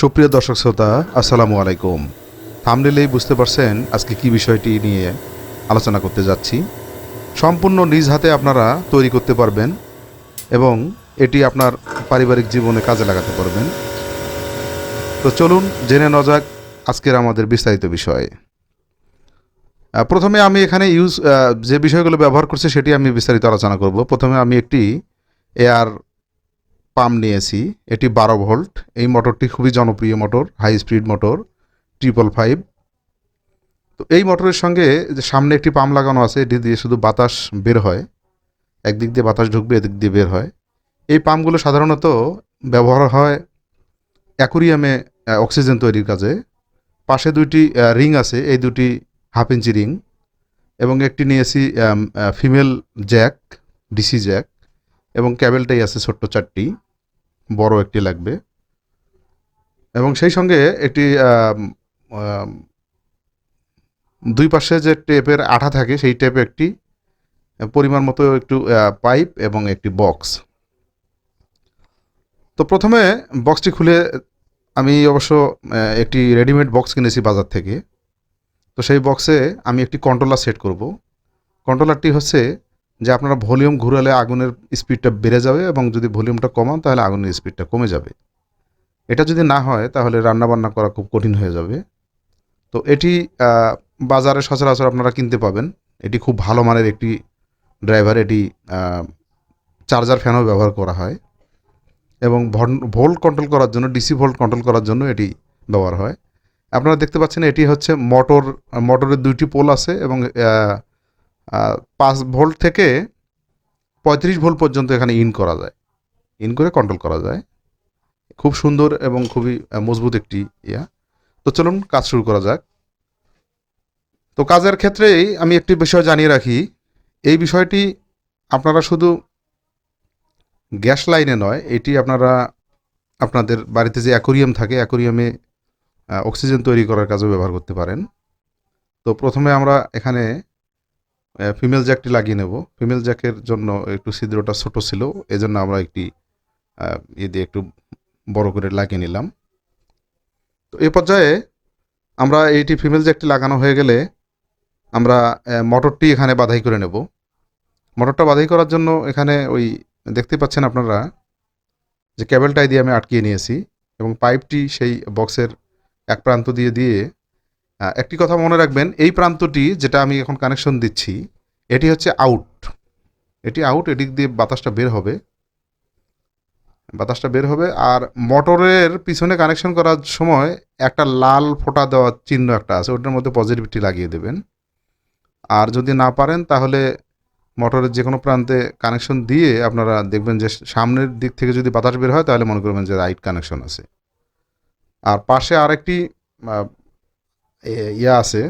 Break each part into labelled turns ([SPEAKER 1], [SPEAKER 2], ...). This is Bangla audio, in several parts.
[SPEAKER 1] সুপ্রিয় দর্শক শ্রোতা, আসসালামু আলাইকুম। থামনেলেই বুঝতে পারছেন আজকে কি বিষয়টি নিয়ে আলোচনা করতে যাচ্ছি। সম্পূর্ণ নিজ হাতে আপনারা তৈরি করতে পারবেন এবং এটি আপনার পারিবারিক জীবনে কাজে লাগাতে পারবেন। তো চলুন জেনে নেওয়া যাক আজকের আমাদের বিস্তারিত বিষয়ে। প্রথমে আমি এখানে ইউজ যে বিষয়গুলো ব্যবহার করছি সেটি আমি বিস্তারিত আলোচনা করব। প্রথমে আমি একটি এয়ার পাম্প নিয়েছি এটি বারো ভোল্ট। এই মোটরটি খুবই জনপ্রিয় motor high speed motor triple five তো এই মোটরের সঙ্গে যে সামনে একটি পাম্প লাগানো আছে, এটি দিয়ে শুধু বাতাস বের হয়। একদিক দিয়ে বাতাস ঢুকবে, এদিক দিয়ে বের হয়। এই পাম্পগুলো সাধারণত ব্যবহার হয় অ্যাকুরিয়ামে অক্সিজেন তৈরির কাজে। পাশে দুইটি রিং আছে, এই দুটি হাফ ইঞ্চি রিং। এবং একটি নিয়েছি ফিমেল জ্যাক, ডিসি জ্যাক। এবং ক্যাবেলটাই আছে ছোট্ট চারটি। বড় একটি লাগবে। এবং সেই সঙ্গে একটি দুই পাশে যে টেপের আঠা থাকে, সেই টেপে একটি পরিমাণ মতো একটু পাইপ এবং একটি বক্স। তো প্রথমে বক্সটি খুলে আমি অবশ্য একটি রেডিমেড বক্স কিনেছি বাজার থেকে। তো সেই বক্সে আমি একটি কন্ট্রোলার সেট করব। কন্ট্রোলারটি হচ্ছে যে আপনারা ভলিউম ঘুরালে আগুনের স্পিডটা বেড়ে যাবে এবং যদি ভলিউমটা কমান, তাহলে আগুনের স্পিডটা কমে যাবে। এটা যদি না হয়, তাহলে রান্না বান্না করা খুব কঠিন হয়ে যাবে। তো এটি বাজারে সচরাচর আপনারা কিনতে পাবেন। এটি খুব ভালো মানের একটি ড্রাইভার। এটি চার্জার ফ্যানও ব্যবহার করা হয় এবং ভোল্ট কন্ট্রোল করার জন্য, ডিসি ভোল্ট কন্ট্রোল করার জন্য এটি ব্যবহার হয়। আপনারা দেখতে পাচ্ছেন, এটি হচ্ছে মোটর, মোটরের দুইটি পোল আছে এবং পাঁচ ভোল্ট থেকে পঁয়ত্রিশ ভোল্ট পর্যন্ত এখানে ইন করা যায়। ইন করে কন্ট্রোল করা যায়। খুব সুন্দর এবং খুবই মজবুত একটি ইয়া। তো চলুন কাজ শুরু করা যাক। তো কাজের ক্ষেত্রেই আমি একটি বিষয় জানিয়ে রাখি। এই বিষয়টি আপনারা শুধু গ্যাস লাইনে নয়, এটি আপনারা, আপনাদের বাড়িতে যে অ্যাকোরিয়াম থাকে, অ্যাকোরিয়ামে অক্সিজেন তৈরি করার কাজেও ব্যবহার করতে পারেন। তো প্রথমে আমরা এখানে ফিমেল জ্যাকটি লাগিয়ে নেব। ফিমেল জ্যাকের জন্য একটু ছিদ্রটা ছোট ছিল, এজন্য আমরা একটি ইয়ে দিয়ে একটু বড় করে লাগিয়ে নিলাম। তো এ পর্যায়ে আমরা এইটি ফিমেল জ্যাকটি লাগানো হয়ে গেলে আমরা মোটরটি এখানে বাধাই করে নেব। মোটরটা বাধাই করার জন্য এখানে ওই, দেখতে পাচ্ছেন আপনারা যে কেবলটাই দিয়ে আমি আটকিয়ে নিয়েছি এবং পাইপটি সেই বক্সের এক প্রান্ত দিয়ে দিয়ে একটি কথা মনে রাখবেন, এই প্রান্তটি যেটা আমি এখন কানেকশন দিচ্ছি, এটি হচ্ছে আউট এটি আউট এদিক দিয়ে বাতাসটা বের হবে। বাতাসটা বের হবে আর মোটরের পিছনে কানেকশন করার সময় একটা লাল ফোঁটা দেওয়ার চিহ্ন একটা আছে, ওটার মধ্যে পজিটিভিটি লাগিয়ে দেবেন। আর যদি না পারেন, তাহলে মোটরের যে কোনো প্রান্তে কানেকশন দিয়ে আপনারা দেখবেন যে সামনের দিক থেকে যদি বাতাস বের হয়, তাহলে মনে করবেন যে রাইট কানেকশন আছে। আর পাশে আরেকটি ইয়া আছে।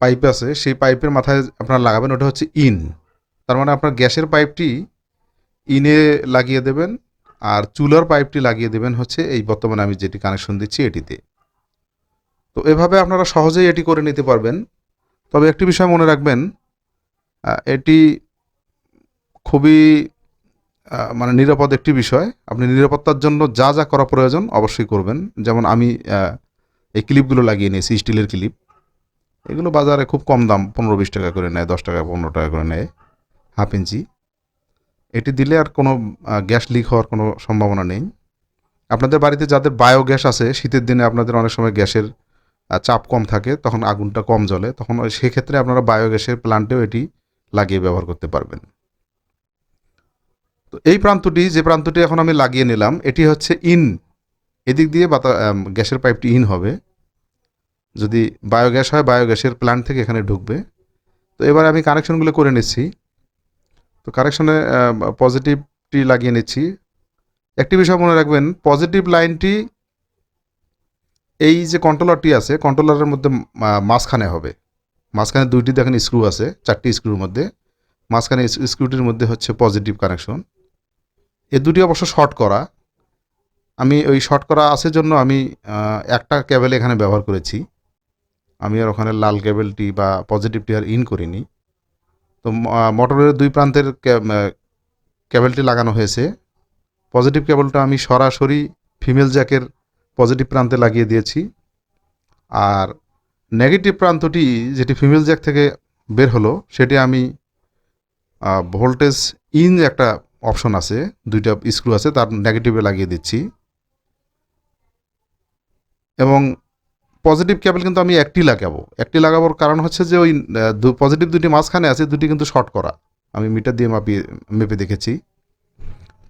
[SPEAKER 1] পাইপ আছে। সেই পাইপের মাথায় আপনারা লাগাবেন, ওটা হচ্ছে ইন তার মানে আপনার গ্যাসের পাইপটি ইনে লাগিয়ে দেবেন, আর চুলার পাইপটি লাগিয়ে দেবেন হচ্ছে এই বর্তমানে আমি যেটি কানেকশন দিচ্ছি এটিতে। তো এভাবে আপনারা সহজেই এটি করে নিতে পারবেন। তবে একটি বিষয় মনে রাখবেন এটি খুবই মানে নিরাপদ একটি বিষয়। আপনি নিরাপত্তার জন্য যা যা করা প্রয়োজন অবশ্যই করবেন। যেমন আমি এই ক্লিপগুলো লাগিয়ে নিয়েছি, স্টিলের ক্লিপ এগুলো বাজারে খুব কম দাম পনেরো বিশ টাকা করে নেয়, দশ টাকা, পনেরো টাকা করে নেয়, হাফ ইঞ্চি। এটি দিলে আর কোনো গ্যাস লিক হওয়ার কোনো সম্ভাবনা নেই। আপনাদের বাড়িতে যাদের বায়োগ্যাস আছে, শীতের দিনে আপনাদের অনেক সময় গ্যাসের চাপ কম থাকে, তখন আগুনটা কম জ্বলে, তখন সেক্ষেত্রে আপনারা বায়োগ্যাসের প্লান্টেও এটি লাগিয়ে ব্যবহার করতে পারবেন। তো এই প্রান্তটি, যে প্রান্তটি এখন আমি লাগিয়ে নিলাম, এটি হচ্ছে ইন। এদিক দিয়ে বাতা গ্যাসের পাইপটি ইন হবে। যদি বায়োগ্যাস হয়, বায়োগ্যাসের প্ল্যান্ট থেকে এখানে ঢুকবে। তো এবার আমি কানেকশনগুলো করে নিচ্ছি। তো কানেকশনে পজিটিভটি লাগিয়ে নিচ্ছি। একটি বিষয় মনে রাখবেন, পজিটিভ লাইনটি এই যে কন্ট্রোলারটি আছে, কন্ট্রোলারের মধ্যে মাঝখানে হবে। মাঝখানে দুইটি দেখেন স্ক্রু আছে, চারটি স্ক্রুর মধ্যে। মাঝখানে স্ক্রুটির মধ্যে হচ্ছে পজিটিভ কানেকশন। এ দুটি অবশ্য শর্ট করা। আমি ওই শর্ট করা আছে জন্য আমি একটা কেবল এখানে ব্যবহার করেছি। আমি আর ওখানে লাল কেবলটি বা পজিটিভটি আর ইন করিনি। তো মোটরের দুই প্রান্তের কে- আহ, কেবলটি লাগানো হয়েছে। পজিটিভ কেবলটা আমি সরাসরি ফিমেল জ্যাকের পজিটিভ প্রান্তে লাগিয়ে দিয়েছি। আর নেগেটিভ প্রান্তটি যেটি ফিমেল জ্যাক থেকে বের হলো সেটি আমি ভোল্টেজ ইন একটা অপশন আছে, দুইটা স্ক্রু আছে, তার নেগেটিভে লাগিয়ে দিচ্ছি। এবং পজিটিভ কেবল কিন্তু আমি একটি লাগাবো। একটি লাগানোর কারণ হচ্ছে যে ওই পজিটিভ দুটি মাঝখানে আছে দুটি কিন্তু শর্ট করা। আমি মিটার দিয়ে মাপিয়ে মেপে দেখেছি।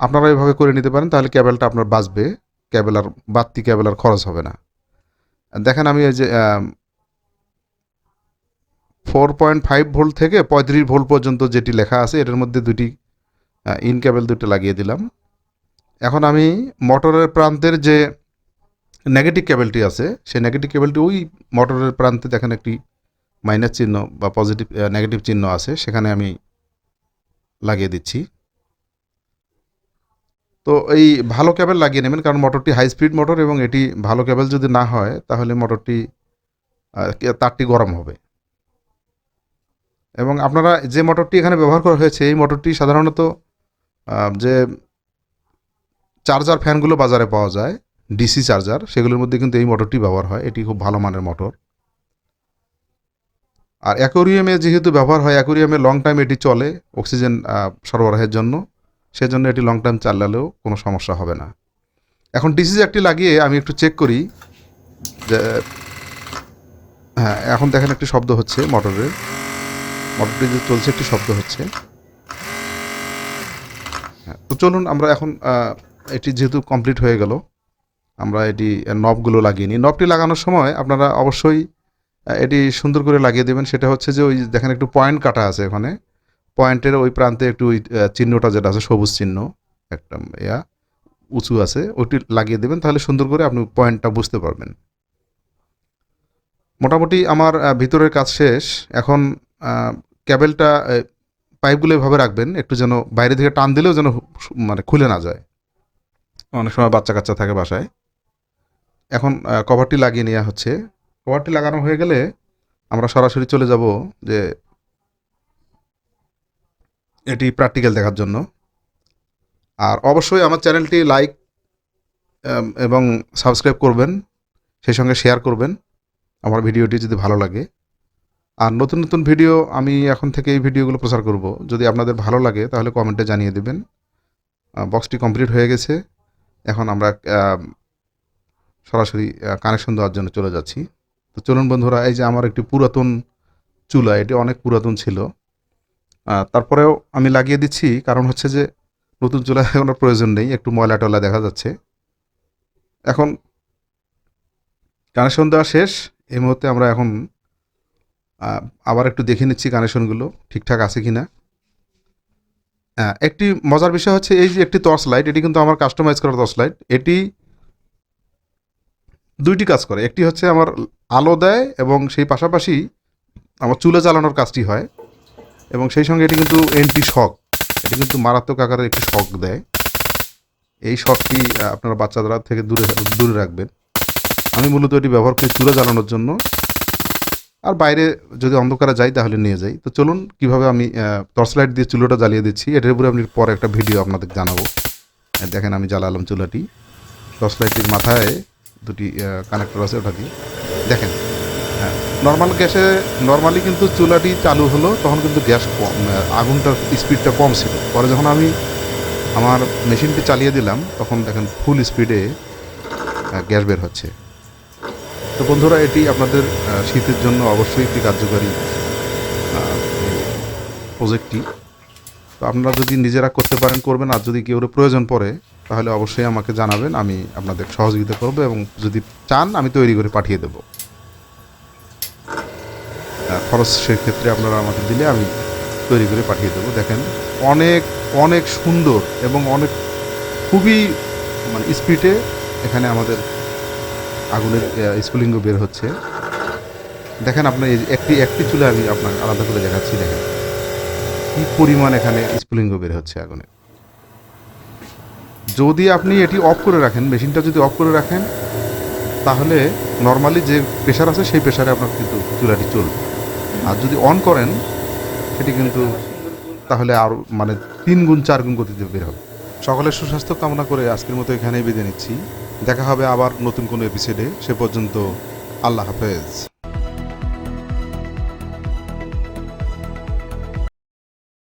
[SPEAKER 1] আপনারা এভাবে করে নিতে পারেন, তাহলে ক্যাবেলটা আপনার বাঁচবে। ক্যাবেল আর বাড়তি ক্যাবেল আর খরচ হবে না। দেখেন আমি এই যে ফোর পয়েন্ট ফাইভ ভোল্ট থেকে পঁয়ত্রিশ ভোল্ট পর্যন্ত যেটি লেখা আছে, এটার মধ্যে দুটি ইন ক্যাবেল দুটো লাগিয়ে দিলাম। এখন আমি মোটরের প্রান্তের যে নেগেটিভ কেবলটি আছে, সেই নেগেটিভ কেবলটি ওই মোটরের প্রান্তে দেখেন একটি মাইনাস চিহ্ন বা পজিটিভ নেগেটিভ চিহ্ন আছে, সেখানে আমি লাগিয়ে দিচ্ছি। তো এই ভালো কেবল লাগিয়ে নেবেন, কারণ মোটরটি হাই স্পিড মোটর এবং এটি ভালো কেবল যদি না হয়, তাহলে মোটরটি তারটি গরম হবে। এবং আপনারা যে মোটরটি এখানে ব্যবহার করা হয়েছে, এই মোটরটি সাধারণত যে চার্জার ফ্যানগুলো বাজারে পাওয়া যায় ডিসি চার্জার সেগুলোর মধ্যে কিন্তু এই মোটরটি ব্যবহার হয়। এটি খুব ভালো মানের মোটর আর অ্যাকোরিয়ামে যেহেতু ব্যবহার হয় অ্যাকোরিয়ামে লং টাইম এটি চলে অক্সিজেন সরবরাহের জন্য। সেজন্য এটি লং টাইম চালালেও কোনো সমস্যা হবে না। এখন ডিসি একটি লাগিয়ে আমি একটু চেক করি যে হ্যাঁ এখন দেখেন একটি শব্দ হচ্ছে মোটরের মোটরটি যে চলছে একটি শব্দ হচ্ছে। তো চলুন আমরা এখন এটি যেহেতু কমপ্লিট হয়ে গেল, আমরা এটি নবগুলো লাগিয়ে নিই। নবটি লাগানোর সময় আপনারা অবশ্যই এটি সুন্দর করে লাগিয়ে দেবেন। সেটা হচ্ছে যে ওই দেখেন একটু পয়েন্ট কাটা আছে ওখানে পয়েন্টের ওই প্রান্তে একটু, ওই চিহ্নটা যেটা আছে, সবুজ চিহ্ন, একটা ইয়া, উঁচু আছে, ওইটি লাগিয়ে দেবেন। তাহলে সুন্দর করে আপনি পয়েন্টটা বুঝতে পারবেন। মোটামুটি আমার ভিতরের কাজ শেষ। এখন ক্যাবেলটা পাইপগুলো এভাবে রাখবেন, একটু যেন বাইরে থেকে টান দিলেও যেন মানে খুলে না যায়। অনেক সময় বাচ্চা কাচ্চা থাকে বাসায়। এখন কভারটি লাগিয়ে নেওয়া হচ্ছে। কভারটি লাগানো হয়ে গেলে আমরা সরাসরি চলে যাব যে এটি প্র্যাকটিক্যাল দেখার জন্য। আর অবশ্যই আমার চ্যানেলটি লাইক এবং সাবস্ক্রাইব করবেন, সেই সঙ্গে শেয়ার করবেন। আমার ভিডিওটি যদি ভালো লাগে। আর নতুন নতুন ভিডিও আমি এখন থেকে এই ভিডিওগুলো প্রচার করব। যদি আপনাদের ভালো লাগে, তাহলে কমেন্টে জানিয়ে দেবেন। বক্সটি কমপ্লিট হয়ে গেছে। এখন আমরা সরাসরি কানেকশন দেওয়ার জন্য চলে যাচ্ছি। তো চলুন বন্ধুরা, এই যে আমার একটি পুরাতন চুলা, এটি অনেক পুরাতন ছিল। তারপরেও আমি লাগিয়ে দিচ্ছি, কারণ হচ্ছে যে নতুন চুলা কোনো প্রয়োজন নেই, একটু ময়লা টয়লা দেখা যাচ্ছে। এখন কানেকশন দেওয়া শেষ। এই মুহূর্তে আমরা এখন আবার একটু দেখে নিচ্ছি কানেকশনগুলো ঠিকঠাক আছে কি না একটি মজার বিষয় হচ্ছে এই যে একটি টর্চ লাইট এটি কিন্তু আমার কাস্টমাইজ করা টর্চ লাইট এটি দুইটি কাজ করে। একটি হচ্ছে আমার আলো দেয় এবং সেই পাশাপাশি আমার চুলে জ্বালানোর কাজটি হয় এবং সেই সঙ্গে এটি কিন্তু এন্টি শক এটি কিন্তু মারাত্মক আকারের একটি শক দেয়। এই শখটি আপনারা বাচ্চাদের থেকে দূরে দূরে রাখবেন। আমি মূলত এটি ব্যবহার করি চুলে জ্বালানোর জন্য। আর বাইরে যদি অন্ধকারে যাই তাহলে নিয়ে যাই। তো চলুন কীভাবে আমি টর্চ লাইট দিয়ে চুলোটা জ্বালিয়ে দিচ্ছি। এটার উপরে আমি পরে একটা ভিডিও আপনাদের জানাব। দেখেন আমি জ্বালালাম চুলাটি। টর্চ লাইটটির মাথায় দুটি কানেক্টর আছে ওটা দিয়ে। দেখেন হ্যাঁ নর্মাল গ্যাসে নর্মালি কিন্তু চুলাটি চালু হলো তখন কিন্তু গ্যাস কম আগুনটার স্পিডটা কম ছিল। পরে যখন আমি আমার মেশিনটি চালিয়ে দিলাম, তখন দেখেন ফুল স্পিডে গ্যাস বের হচ্ছে। তো বন্ধুরা, এটি আপনাদের শীতের জন্য অবশ্যই একটি কার্যকারী প্রজেক্টটি। তো আপনারা যদি নিজেরা করতে পারেন, করবেন, আর যদি কেউ প্রয়োজন পড়ে, তাহলে অবশ্যই আমাকে জানাবেন, আমি আপনাদের সহযোগিতা করব এবং যদি চান, আমি তৈরি করে পাঠিয়ে দেব। খরচ সেক্ষেত্রে আপনারা আমাকে দিলে আমি তৈরি করে পাঠিয়ে দেবো। দেখেন, অনেক অনেক সুন্দর এবং অনেক খুবই মানে স্পিডে এখানে আমাদের আগুনের স্ফুলিঙ্গ বের হচ্ছে। দেখেন আপনার একটি একটি চুলে আমি আপনার আলাদা করে দেখাচ্ছি, দেখেন। কী পরিমাণ এখানে স্ফুলিঙ্গ বের হচ্ছে আগুনে। যদি আপনি এটি অফ করে রাখেন, মেশিনটা যদি অফ করে রাখেন, তাহলে নর্মালি যে প্রেশার আছে, সেই প্রেশারে আপনার কিন্তু চুলাটি চলবে। আর যদি অন করেন, সেটি কিন্তু তাহলে আর মানে তিন গুণ, চার গুণ গতিতে বের হবে। সকলের সুস্বাস্থ্য কামনা করে আজকের মতো এখানেই বেঁধে নিচ্ছি। দেখা হবে আবার নতুন কোনো এপিসোডে সে পর্যন্ত আল্লাহ হাফেজ।